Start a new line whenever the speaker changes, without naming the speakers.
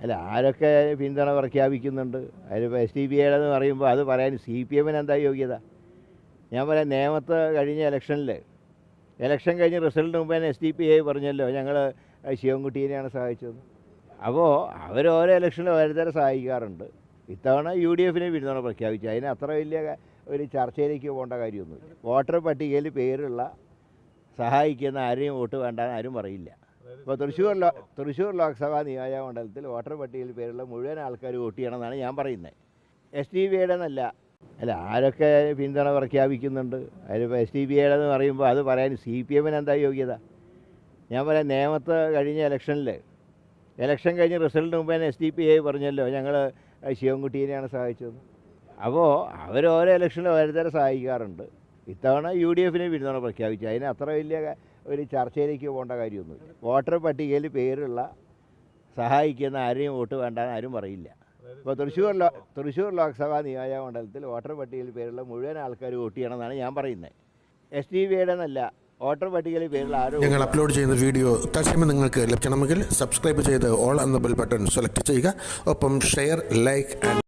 അല്ല ആരൊക്കെ പിന്തുണ പ്രഖ്യാപിക്കുന്നുണ്ട്? അതിൽ എസ് ഡി എന്ന് പറയുമ്പോൾ അത് പറയാൻ സി പി എമ്മിന് എന്താ യോഗ്യത? ഞാൻ പറയാം നേമത്ത് കഴിഞ്ഞ ഇലക്ഷനിൽ ഇലക്ഷൻ കഴിഞ്ഞ് റിസൾട്ടിന് മുമ്പേ എസ് ഡി പി ഐ പറഞ്ഞല്ലോ ഞങ്ങൾ ശിവൻകുട്ടീനെയാണ് സഹായിച്ചത്. അപ്പോൾ അവർ ഓരോ ഇലക്ഷനിൽ ഓരോരുത്തരെ സഹായിക്കാറുണ്ട്. ഇത്തവണ യു ഡി എഫിനെ പിന്തുണ പ്രഖ്യാപിച്ചു. അതിന് അത്ര വലിയ ഒരു ചർച്ചയിലേക്ക് പോകേണ്ട കാര്യമൊന്നുമില്ല. വോട്ടർ പട്ടികയിൽ പേരുള്ള സഹായിക്കുന്ന ആരെയും വോട്ട് വേണ്ടെന്ന് ആരും പറയില്ല. ഇപ്പോൾ തൃശ്ശൂർ തൃശ്ശൂർ ലോക്സഭാ നിയോജക മണ്ഡലത്തിൽ വോട്ടർ പട്ടികയിൽ പേരുള്ള മുഴുവൻ ആൾക്കാർ വോട്ട് ചെയ്യണമെന്നാണ് ഞാൻ പറയുന്നത്. എസ് ഡി ബി എന്നല്ല അല്ല ആരൊക്കെ പിന്തുണ പ്രഖ്യാപിക്കുന്നുണ്ട്? അതിലിപ്പോൾ എസ് ഡി ബി എന്ന് പറയുമ്പോൾ അത് പറയാൻ സി പി എമ്മിന് എന്താ യോഗ്യത? ഞാൻ പറയാം നേമത്ത് കഴിഞ്ഞ ഇലക്ഷനിൽ ഇലക്ഷൻ കഴിഞ്ഞ് റിസൾട്ടിന് മുമ്പേ എസ് ഡി പി ഐ പറഞ്ഞല്ലോ ഞങ്ങൾ ശിവൻകുട്ടീനെയാണ് സഹായിച്ചത്. അപ്പോൾ അവർ ഓരോ ഇലക്ഷനിൽ ഓരോരുത്തരെ സഹായിക്കാറുണ്ട്. ഇത്തവണ യു ഡി എഫിനെ പിന്തുണ പ്രഖ്യാപിച്ചു. അതിന് അത്ര വലിയ ഒരു ചർച്ചയിലേക്ക് പോകേണ്ട കാര്യമൊന്നുമില്ല. വോട്ടർ പട്ടികയിൽ പേരുള്ള സഹായിക്കുന്ന ആരെയും വോട്ട് വേണ്ടെന്ന് ആരും പറയില്ല. ഇപ്പോൾ തൃശ്ശൂർ ലോ തൃശ്ശൂർ ലോക്സഭാ നിയോജകമണ്ഡലത്തിൽ വോട്ടർ പട്ടികയിൽ പേരുള്ള മുഴുവൻ ആൾക്കാർ വോട്ട് ചെയ്യണമെന്നാണ് ഞാൻ പറയുന്നത്. എസ് ഡി ബി എന്നല്ല വോട്ടർ പട്ടികയിൽ പേരുള്ള ആരും
ഞങ്ങൾ അപ്ലോഡ് ചെയ്യുന്ന വീഡിയോ തത്സമയം നിങ്ങൾക്ക് ലഭിക്കണമെങ്കിൽ സബ്സ്ക്രൈബ് ചെയ്ത് ഓൾ എന്ന ബെൽ ബട്ടൺ സെലക്ട് ചെയ്യുക. ഒപ്പം ഷെയർ ലൈക്ക് ആൻഡ്